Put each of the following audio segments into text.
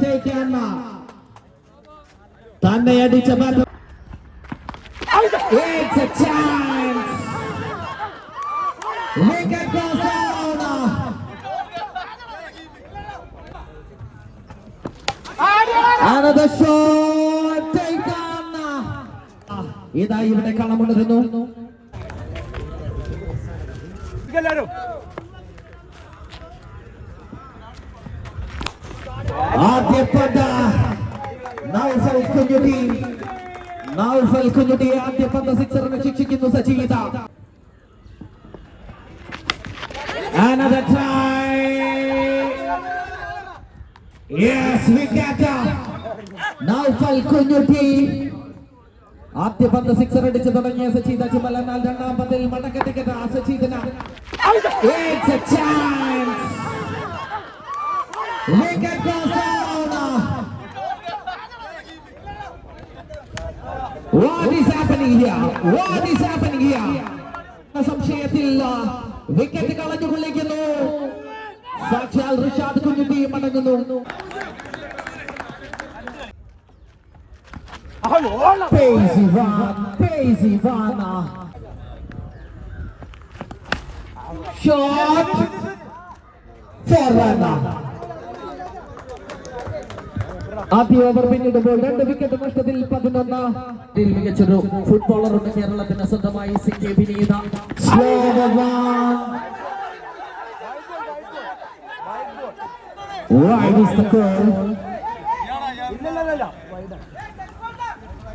take Anna. തന്നെ അടിച്ച. ഇതാ ഇവിടെ കളമുണ്ടിരുന്നു എല്ലാരും. ആദ്യ പന്ത്. നൗഫൽ കുഞ്ഞുട്ടി. നൗഫൽ കുഞ്ഞുട്ടി ആദ്യ പന്ത് സിക്സറിനെ ശിക്ഷിക്കുന്നു സജീത Another try. Yes, wicket. Naufal Kunjutty. ആദ്യ പന്ത് സിക്സർ അടിച്ച് തുടങ്ങിയ സച്ചിത ചുമല എന്നാൽ രണ്ടാം പന്തിൽ മടക്കത്തിക്കറ്റ സജീതന It's a chance. Wicket goes down. What is happening here? What is happening here? സംശയത്തിൽ വിക്കറ്റ് കളഞ്ഞു കൊള്ളിക്കുന്നു സാക്ഷാൽ ഋഷാദ് കുഞ്ഞുട്ടി മടങ്ങുന്നു Paisy Van, Runner. ആദ്യ ഓവർ പിന്നിടുമ്പോൾ രണ്ട് വിക്കറ്റ് നഷ്ടത്തിൽ പതിനൊന്ന്. മികച്ചൊരു ഫുട്ബോളറുണ്ട് കേരളത്തിന് സ്വന്തമായി സി കെ വിനീത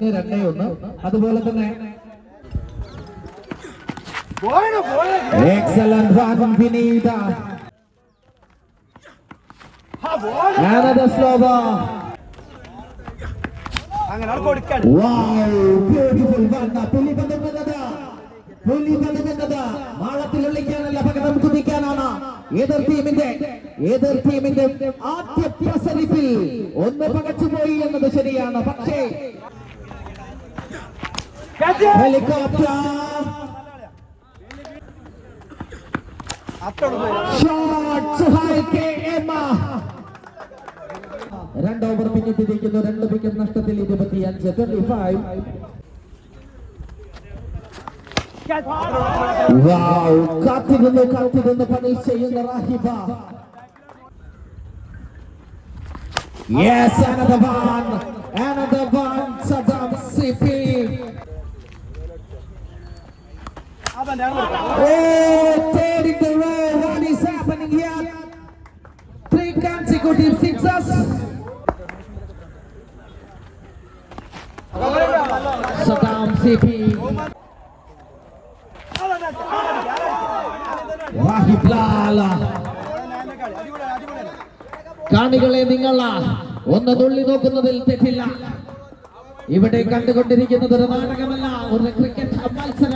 രണ്ടേ ഒന്ന്. അതുപോലെ തന്നെ പോയാണ് പോയാണ് എക്സലന്റ് ഭാഗം വിനീത ആ പോയാണ് Another slow ball. അങ്ങനെ അവിടെ കൊടുക്കാൻ Wow, beautiful one. പുലി പതുങ്ങുന്നത്. പുലി പതുങ്ങുന്നത്. മാളത്തിൽ ഒളിക്കാനല്ല പകരം കുതിക്കാനാണ് എതിർ ടീമിന്റെ എതിർ ടീമിന്റെ ആദ്യ പ്രസരിപ്പിൽ ഒന്ന് പകച്ചുപോയി എന്നത് ശരിയാണ്. പക്ഷേ ഹെലികോപ്റ്റർ അത്തോട് ഷോട്ട് സുഹായ് കെ എം രണ്ട് ഓവർ പിന്നിട്ടിരിക്കുന്നു. രണ്ട് വിക്കറ്റ് നഷ്ടത്തിൽ ഇരുപത്തിയഞ്ച്. ട്വന്റി ഫൈവ് കാത്തിരുന്നു കാത്തിരുന്ന് പണി ചെയ്യുന്ന റാഹിബ. Yes, another one, another one, Saddam Sipi. Oh, tearing the row, what is happening here? Three consecutive sixes. Saddam CP. അടിപൊളിയാണ്. കാണികളെ നിങ്ങൾ ഒന്ന് തുള്ളി നോക്കുന്നതിൽ തെറ്റില്ല ഇവിടെ കണ്ടുകൊണ്ടിരിക്കുന്നത് നാടകമല്ല ഒരു ക്രിക്കറ്റ് മത്സരമാണ്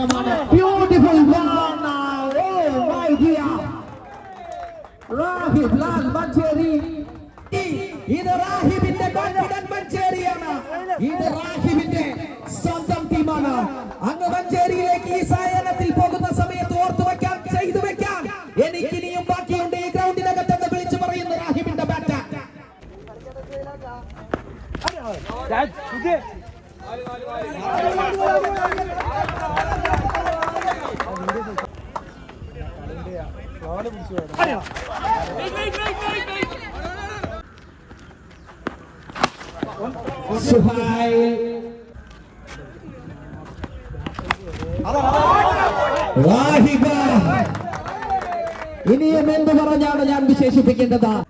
ഇനിയും എന്ത് പറഞ്ഞാണ് ഞാൻ വിശേഷിപ്പിക്കേണ്ടത് അതാണ് കളി.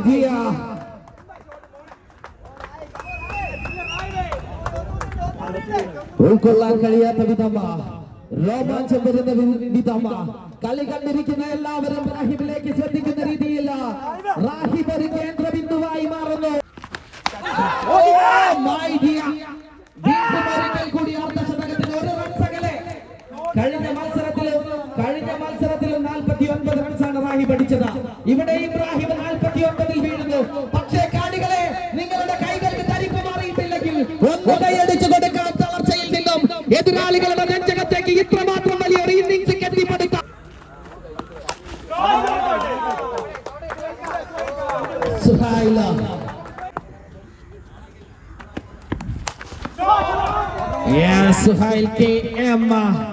Dear. ഉൾക്കൊള്ളാൻ കഴിയാത്ത വിധമ. രോമാഞ്ചം വരുന്ന വിധമ. കളി കണ്ടിരിക്കുന്ന എല്ലാവരും റാഹിബിലേക്ക് ശ്രദ്ധിക്കുന്ന രീതിയില്ല. റാഹിബ് ഒരു കേന്ദ്ര ബിന്ദുവായി മാറുന്നു Oh, പഠിച്ചതാ ഇവിടെ ഇബ്രാഹിം നാൽപ്പത്തി ഒമ്പതിൽ വീഴുന്നു പക്ഷേ കാണികളെ നിങ്ങളുടെ കൈകൾക്ക് തരിപ്പ് മാറിയിട്ടില്ലെങ്കിൽ ഒന്നടയടിച്ചു കൊടുക്കാൻ തളർച്ചയിൽ നിന്നും എതിരാളികളുടെ രഞ്ജകത്തേക്ക് ഇത്രമാത്രം വലിയൊരു ഇന്നിംഗ്സ് കെട്ടിപ്പടുത്ത Yeah, Suhail K. Emma.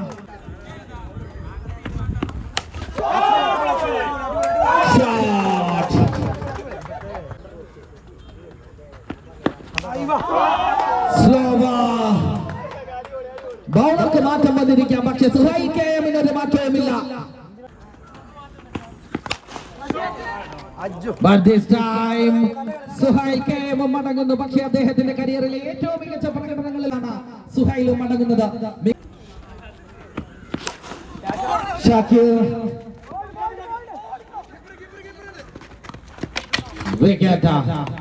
ബൗളർക്ക് മാറ്റം വന്നിരിക്കാം പക്ഷെ സുഹൈ കെ എമ്മിനൊരു മാറ്റവുമില്ല. മടങ്ങുന്നു. പക്ഷേ അദ്ദേഹത്തിന്റെ കരിയറിലെ ഏറ്റവും മികച്ച പ്രകടനങ്ങളിലാണ് സുഹൈലും മടങ്ങുന്നത്. വിക്കറ്റ്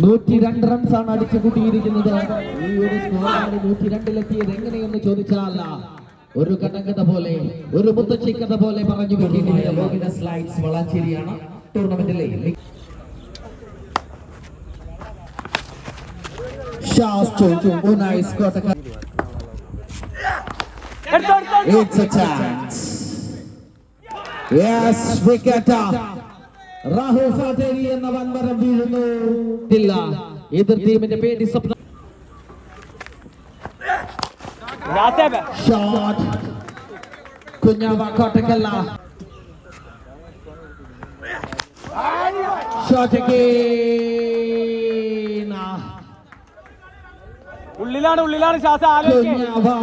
നൂറ്റി രണ്ട് റൺസ് ആണ് അടിച്ചു കൂട്ടിയിരിക്കുന്നത് ഈ ഒരു സ്കോറാണ് നൂറ്റി രണ്ടിലെത്തിയത് എങ്ങനെയെന്ന് ചോദിച്ചാൽ ഒരു കടങ്കഥ പോലെ ഒരു മുത്തച്ഛി കഥ പോലെ പറഞ്ഞു സ്ലൈഡ്സ് വളാഞ്ചേരിയാണ് ടൂർണമെന്റിലെ മി- Shaz to Unai Scott. It's a chance. Yes, wicket. Rahul ഫാറ്റേരി എന്ന വൻമരം വീഴുന്നു. ഇല്ല എതിർ ടീമിന്റെ പേടി സ്വപ്നം. ഷോട്ട്. കുഞ്ഞാവ കോട്ടക്കല്ല. ഉള്ളിലാണ് ഉള്ളിലാണ് ശ്വാസ ആലോചിക്കുക കുഞ്ഞാവ.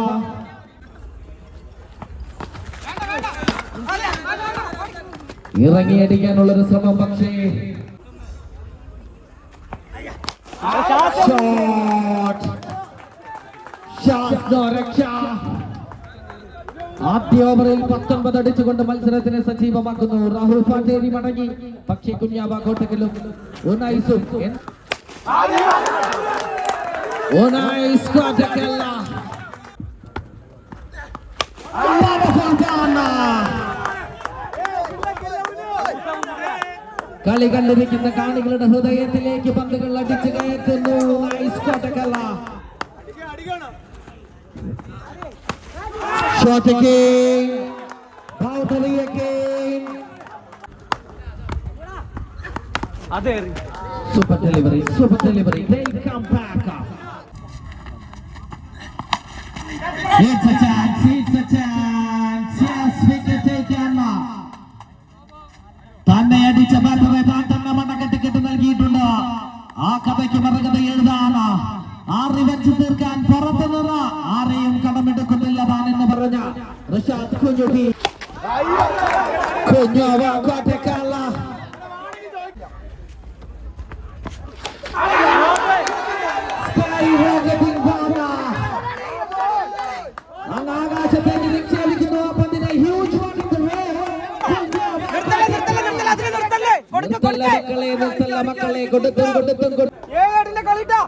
ഇറങ്ങിയടിക്കാനുള്ളൊരു ശ്രമം പക്ഷേ ആദ്യ ഓവറിൽ പത്തൊൻപത് അടിച്ചുകൊണ്ട് മത്സരത്തിനെ സജീവമാക്കുന്നു. രാഹുൽ പാണ്ടേരി മടങ്ങി. പക്ഷേ കുഞ്ഞാവ കോട്ടക്കലും ഉനായിസും എൻ- ഉനായിസ് കോട്ടക്കല്ല കളി കണ്ടിരിക്കുന്ന കാണികളുടെ ഹൃദയത്തിലേക്ക് പന്തുകൾ അടിച്ചു കയറ്റുന്നു again. അതെ Super delivery, super delivery. They come back. Revenge തീർക്കാൻ പുറത്തു നിന്ന് ആരെയും കടമെടുക്കുന്നില്ല താൻ എന്ന് പറഞ്ഞ റിഷാദ് കുഞ്ഞുട്ടി കുഞ്ഞോവ. അങ്ങ് ആകാശത്തേക്ക് നിക്ഷേപിക്കുന്നു ആ huge one in the air നിർത്തല്ല മക്കളെ നിർത്തല്ല മക്കളെ. കൊടുത്തും കൊടുത്തും കൊടുത്തും. ഏഴാടിന്റെ കളിട്ടാ.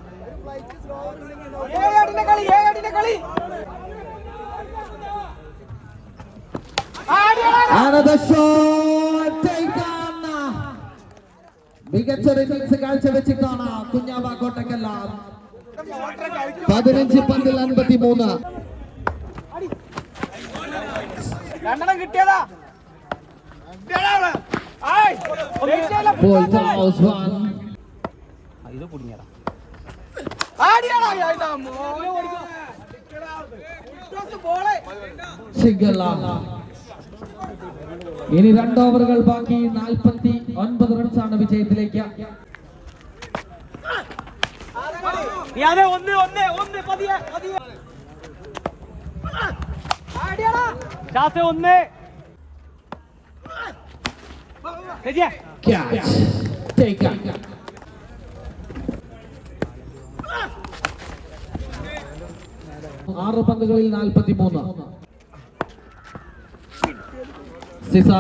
Another shot taken. മികച്ചൊരു ഇന്നിങ്സ് കാഴ്ചവെച്ചിട്ടാണ് കുഞ്ഞാവ കോട്ടക്കല്ല പതിനഞ്ച് പന്തിൽ അൻപത്തി മൂന്ന് രണ്ടെണ്ണം കിട്ടിയതാ. ഇത് Ball ഇനി രണ്ട് ഓവറുകൾ ബാക്കി. നാൽപ്പത്തി ഒൻപത് റൺസാണ് വിജയത്തിലേക്ക്. ഒന്ന് ഒന്ന് ഒന്ന് പതിയെ പതിയെ. ഒന്ന്. ശരിയാ. Catch. ആറ് പന്തുകളിൽ നാൽപ്പത്തി മൂന്ന്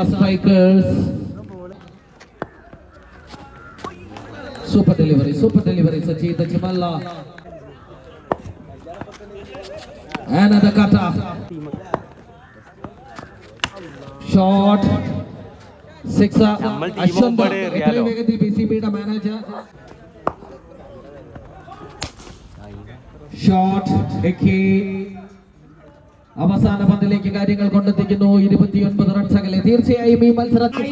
strikers super delivery super delivery സജീത ചിമല്ല Another cutter. Shot. Sixer. എത്രയും വേഗത്തിൽ ബി സി ബിയുടെ മാനേജർ ഷോട്ട് അവസാന പന്തിലേക്ക് കാര്യങ്ങൾ കൊണ്ടെത്തിക്കുന്നു. ഇരുപത്തിയൊൻപത് റൺസ് അകലെ. തീർച്ചയായും ഈ മത്സരത്തിൽ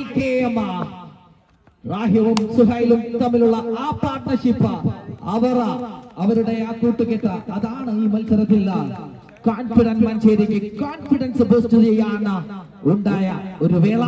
റാഹിവും സുഹൈലും തമ്മിലുള്ള ആ പാർട്ട്ണർഷിപ്പ് അവർ അവരുടെ ആ കൂട്ടുകെട്ട് അതാണ് ഈ മത്സരത്തിൽ കോൺഫിഡൻസ് മഞ്ചേരിക്ക് കോൺഫിഡൻസ് ബൂസ്റ്റ് ചെയ്യാൻ ഉണ്ടായ ഒരു വേള.